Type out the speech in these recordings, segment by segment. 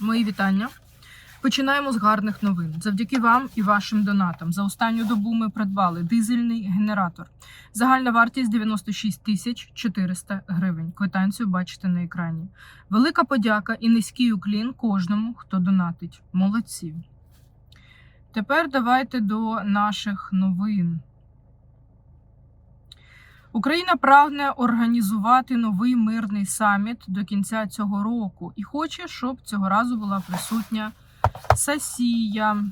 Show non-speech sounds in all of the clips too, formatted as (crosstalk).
Мої вітання. Починаємо з гарних новин. Завдяки вам і вашим донатам. За останню добу ми придбали дизельний генератор. Загальна вартість 96 тисяч 400 гривень. Квитанцію бачите на екрані. Велика подяка і низький уклін кожному, хто донатить. Молодці. Тепер давайте до наших новин. Україна прагне організувати новий мирний саміт до кінця цього року і хоче, щоб цього разу була присутня Сасія.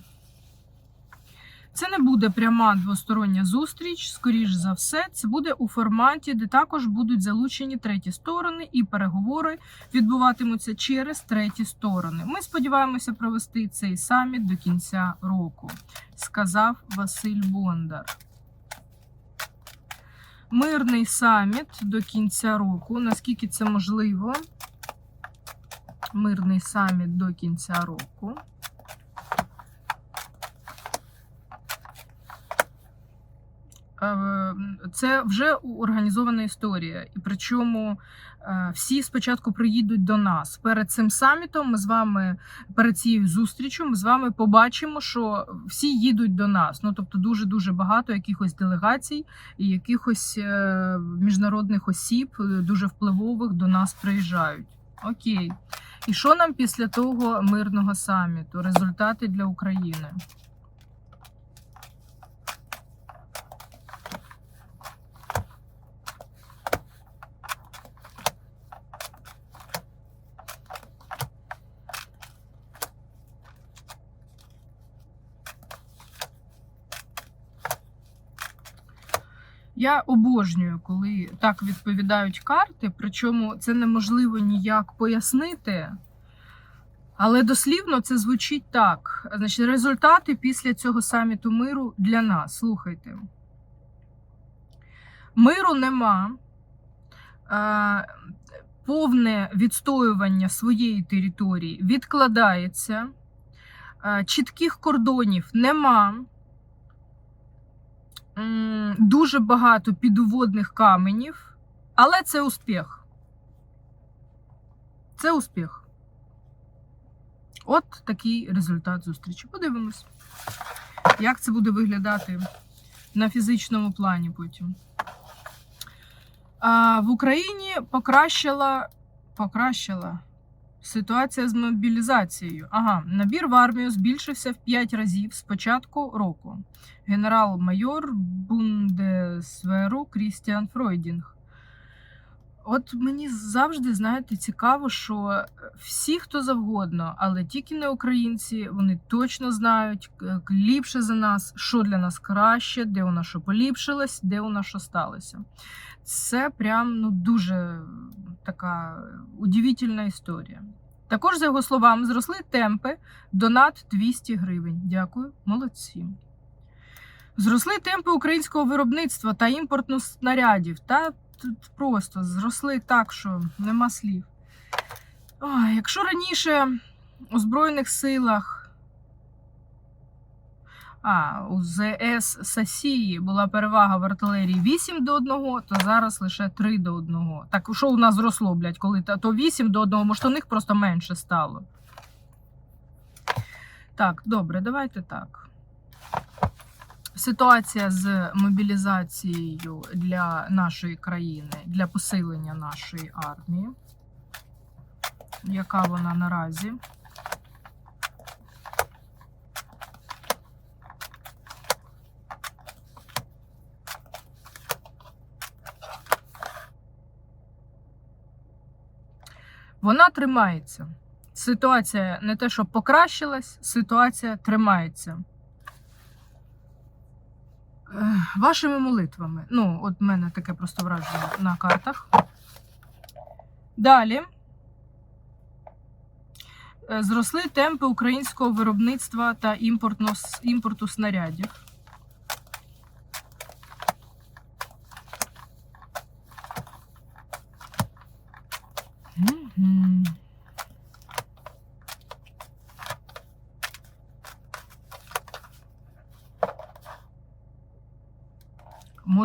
Це не буде пряма двостороння зустріч, скоріш за все, це буде у форматі, де також будуть залучені треті сторони, і переговори відбуватимуться через треті сторони. Ми сподіваємося провести цей саміт до кінця року, сказав Василь Бондар. Мирний саміт до кінця року. Наскільки це можливо? Мирний саміт до кінця року. Це вже організована історія, і причому е, всі спочатку приїдуть до нас. Перед цим самітом ми з вами, перед цією зустрічю, ми з вами побачимо, що всі їдуть до нас. Ну тобто, дуже дуже багато якихось делегацій і якихось е, міжнародних осіб, е, дуже впливових до нас приїжджають. Окей. І що нам після того мирного саміту? Результати для України. Я обожнюю, коли так відповідають карти, причому це неможливо ніяк пояснити. Але дослівно це звучить так. Значить, результати після цього саміту миру для нас. Слухайте. Миру нема. Е, Повне відстоювання своєї території відкладається. Е, Чітких кордонів нема. Дуже багато підводних каменів, але це успіх. Це успіх. От такий результат зустрічі. Подивимось, як це буде виглядати на фізичному плані потім. А, в Україні покращила, покращила ситуація з мобілізацією. Ага, набір в армію збільшився в 5 разів з початку року. Генерал-майор Бундесверу Крістіан Фройдінг. От мені завжди, знаєте, цікаво, що всі, хто завгодно, але тільки не українці, вони точно знають е, ліпше за нас, що для нас краще, де у нас що поліпшилось, де у нас що сталося. Це прям ну, дуже така удивительна історія. Також, за його словами, зросли темпи донат 200 гривень. Дякую, молодці. Зросли темпи українського виробництва та імпорту снарядів. Та тут просто зросли так, що нема слів. Ой, якщо раніше у Збройних силах а, у ЗС Сасії була перевага в артилерії 8 до 1, то зараз лише 3 до 1. Так що у нас зросло, блядь, коли то 8 до 1, може, у них просто менше стало. Так, добре, давайте так. Ситуація з мобілізацією для нашої країни, для посилення нашої армії. Яка вона наразі? Вона тримається. Ситуація не те, що покращилась, ситуація тримається. Вашими молитвами. Ну, от в мене таке просто враження на картах. Далі. Е, Зросли темпи українського виробництва та імпорту снарядів.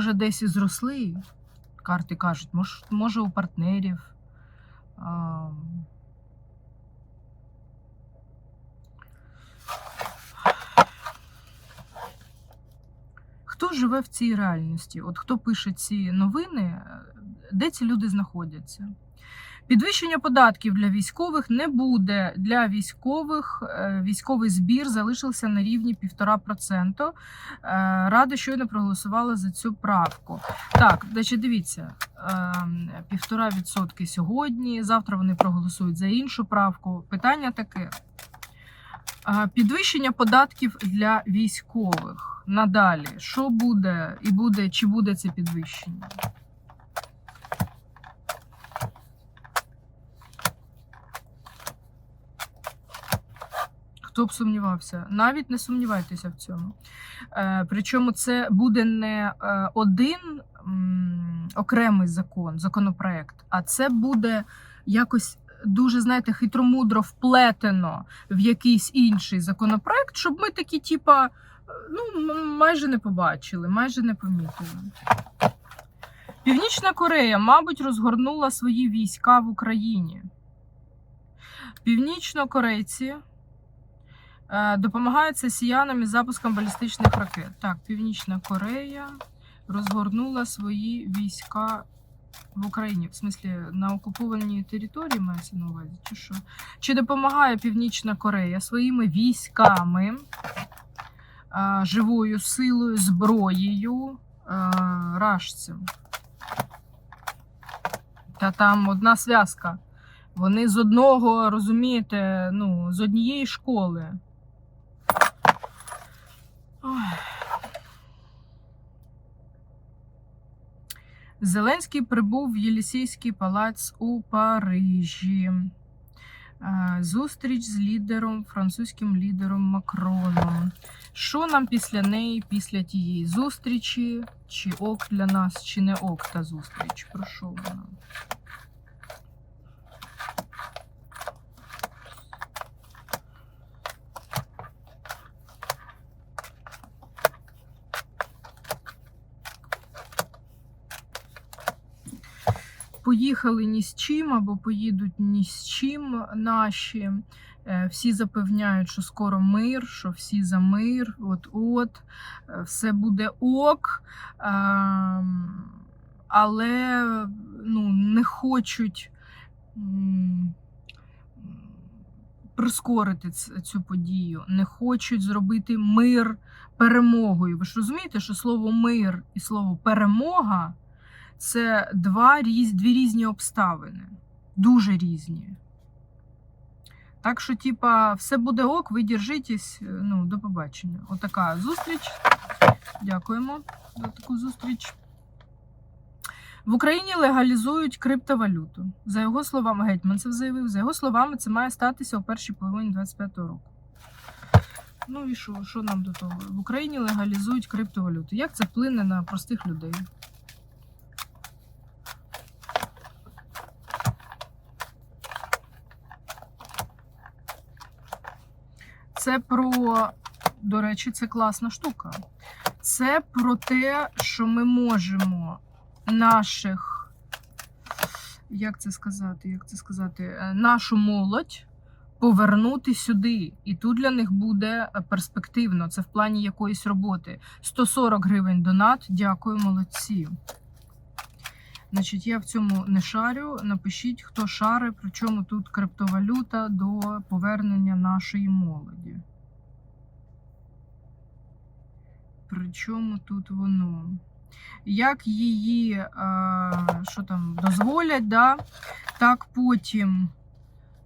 може, десь і зросли. Карти кажуть, може, може у партнерів. А... Хто живе в цій реальності? От хто пише ці новини, де ці люди знаходяться? Підвищення податків для військових не буде. Для військових е, військовий збір залишився на рівні 1,5%. Е, Рада щойно проголосувала за цю правку. Так, значить, дивіться, ем, півтора відсотки сьогодні. Завтра вони проголосують за іншу правку. Питання таке: Е, підвищення податків для військових. Надалі, що буде і буде, чи буде це підвищення? Хто б сумнівався? Навіть не сумнівайтеся в цьому. Е, причому це буде не е, один окремий закон, законопроект, а це буде якось дуже, знаєте, хитромудро вплетено в якийсь інший законопроект, щоб ми такі, типа, е, ну, майже не побачили, майже не помітили. Північна Корея, мабуть, розгорнула свої війська в Україні. Північнокорейці е, допомагають росіянам із запуском балістичних ракет. Так, Північна Корея розгорнула свої війська в Україні. В смислі, на окупованій території мається на увазі, чи що? Чи допомагає Північна Корея своїми військами, е, живою силою, зброєю е, рашцям? Та там одна зв'язка. Вони з одного, розумієте, ну, з однієї школи. Зеленський прибув в Єлісійський палац у Парижі. Е, Зустріч з лідером, французьким лідером Макроном. Що нам після неї, після тієї зустрічі? Чи ок для нас, чи не ок та зустріч? Про що вона? Поїхали ні з чим або поїдуть ні з чим наші. Е, Всі запевняють, що скоро мир, що всі за мир, от-от, е, все буде ок. Ем, Але ну, не хочуть прискорити цю подію, не хочуть зробити мир перемогою. Ви ж розумієте, що слово мир і слово перемога це два дві різні обставини. Дуже різні. Так що, типа, все буде ок, ви держитесь. е, Ну, до побачення. Отака зустріч. Дякуємо за таку зустріч. В Україні легалізують криптовалюту. За його словами, Гетьманцев заявив, за його словами, це має статися у першій половині 25-го року. Ну і що, що нам до того? В Україні легалізують криптовалюту. Як це вплине на простих людей? Це про, до речі, це класна штука. Це про те, що ми можемо наших, як це сказати, як це сказати, е, нашу молодь повернути сюди. І тут для них буде перспективно. Це в плані якоїсь роботи. 140 гривень донат. Дякую, молодці. Значить, я в цьому не шарю. Напишіть, хто шари, причому тут криптовалюта до повернення нашої молоді. Причому тут воно? Як її е, що там, дозволять, да? так потім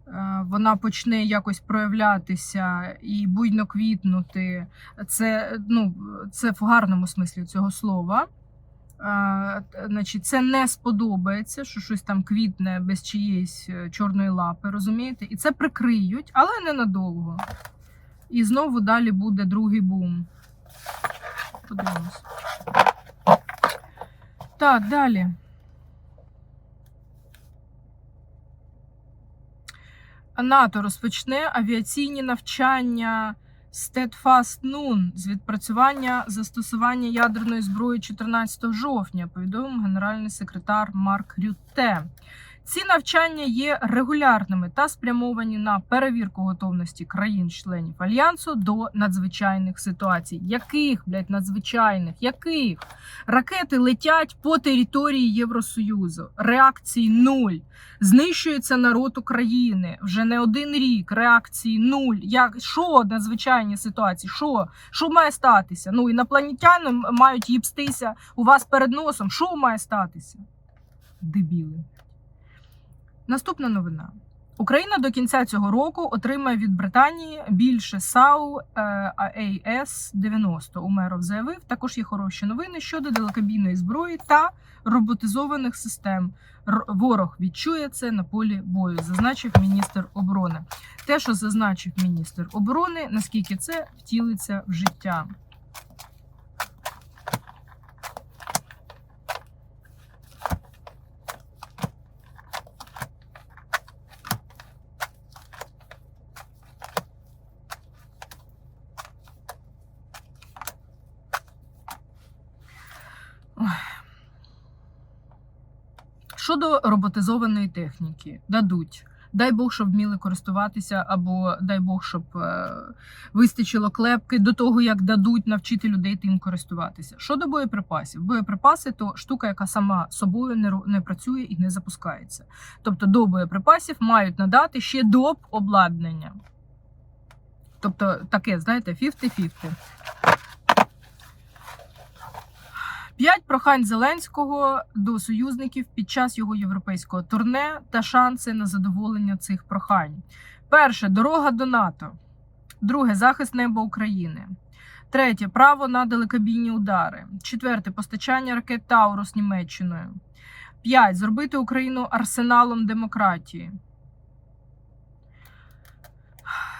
е, вона почне якось проявлятися і буйно квітнути. Це, ну, це в гарному смислі цього слова. Значить, це не сподобається, що щось там квітне без чиєїсь е, чорної лапи, розумієте? І це прикриють, але ненадовго. І знову далі буде другий бум. Подивимось. Так, далі. НАТО розпочне авіаційні навчання Steadfast Noon з відпрацювання застосування ядерної зброї 14 жовтня, повідомив генеральний секретар Марк Рютте. Ці навчання є регулярними та спрямовані на перевірку готовності країн-членів альянсу до надзвичайних ситуацій. Яких, блядь, надзвичайних? Яких? Ракети летять по території Євросоюзу. Реакції нуль. Знищується народ України вже не один рік. Реакції нуль. Як що надзвичайні ситуації? Що? Що має статися? Ну інопланетяни мають їбстися у вас перед носом. Що має статися? Дебіли. Наступна новина. Україна до кінця цього року отримає від Британії більше САУ е, АЕС-90. Умеров заявив. Також є хороші новини щодо далекобійної зброї та роботизованих систем. Ворог відчує це на полі бою, зазначив міністр оборони. Те, що зазначив міністр оборони, наскільки це втілиться в життя. Щодо роботизованої техніки, дадуть. Дай Бог, щоб вміли користуватися, або дай Бог, щоб е, вистачило клепки до того, як дадуть навчити людей тим користуватися. Щодо боєприпасів, боєприпаси то штука, яка сама собою не, не працює і не запускається. Тобто до боєприпасів мають надати ще доп обладнання. Тобто таке, знаєте, 50-50. П'ять прохань Зеленського до союзників під час його європейського турне та шанси на задоволення цих прохань. Перше дорога до НАТО. Друге захист неба України. Третє право на далекобійні удари. Четверте постачання ракет Таурус Німеччиною. П'ять зробити Україну арсеналом демократії.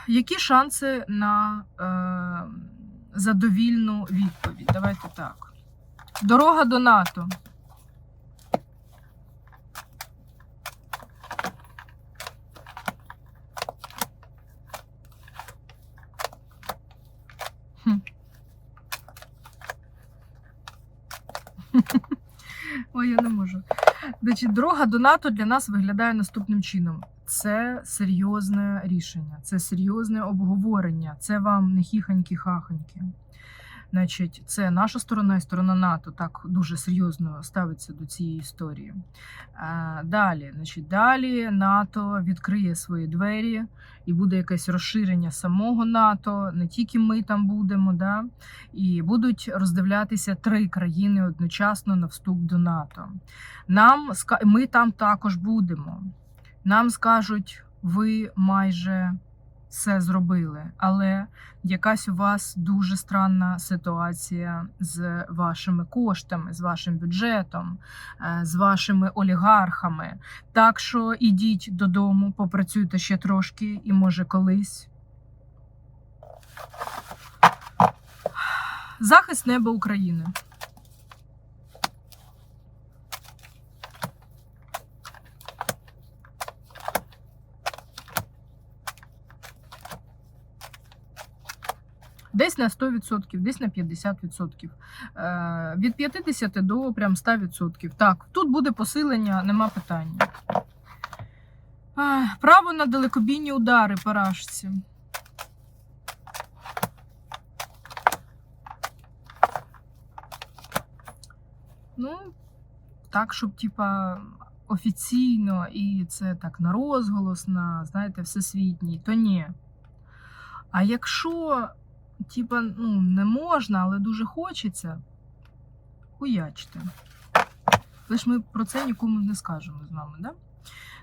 Які шанси на е, задовільну відповідь? Давайте так. Дорога до НАТО. Хм. (laughs) Ой, я не можу. Значить, дорога до НАТО для нас виглядає наступним чином. Це серйозне рішення, це серйозне обговорення. Це вам не хіханьки-хаханьки. Значить, це наша сторона і сторона НАТО так дуже серйозно ставиться до цієї історії. Е, Далі, значить, далі НАТО відкриє свої двері і буде якесь розширення самого НАТО. Не тільки ми там будемо, да? і будуть роздивлятися три країни одночасно на вступ до НАТО. Нам ми там також будемо. Нам скажуть, ви майже все зробили, але якась у вас дуже странна ситуація з вашими коштами, з вашим бюджетом, е, з вашими олігархами. Так що ідіть додому, попрацюйте ще трошки, і може колись. Захист неба України. Десь на 100%, десь на 50%. Е, Від 50 до прям 100%. Так, тут буде посилення, нема питання. Право на далекобійні удари парашці. Ну, так, щоб, типа, офіційно і це так на розголос, на, знаєте, всесвітній, то ні. А якщо, типа, ну, не можна, але дуже хочеться, хуячте. Але ж ми про це нікому не скажемо з вами, да?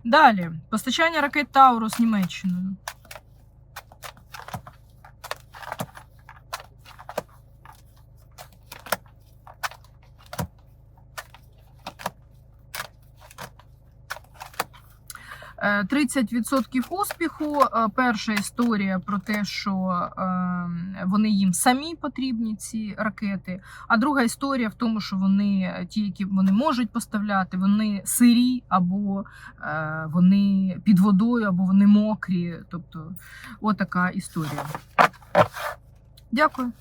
Далі, постачання ракет Таурус Німеччиною. 30% успіху. Е, Перша історія про те, що е, вони їм самі потрібні, ці ракети. А друга історія в тому, що вони ті, які вони можуть поставляти, вони сирі, або е, вони під водою, або вони мокрі. Тобто, отака історія. Дякую.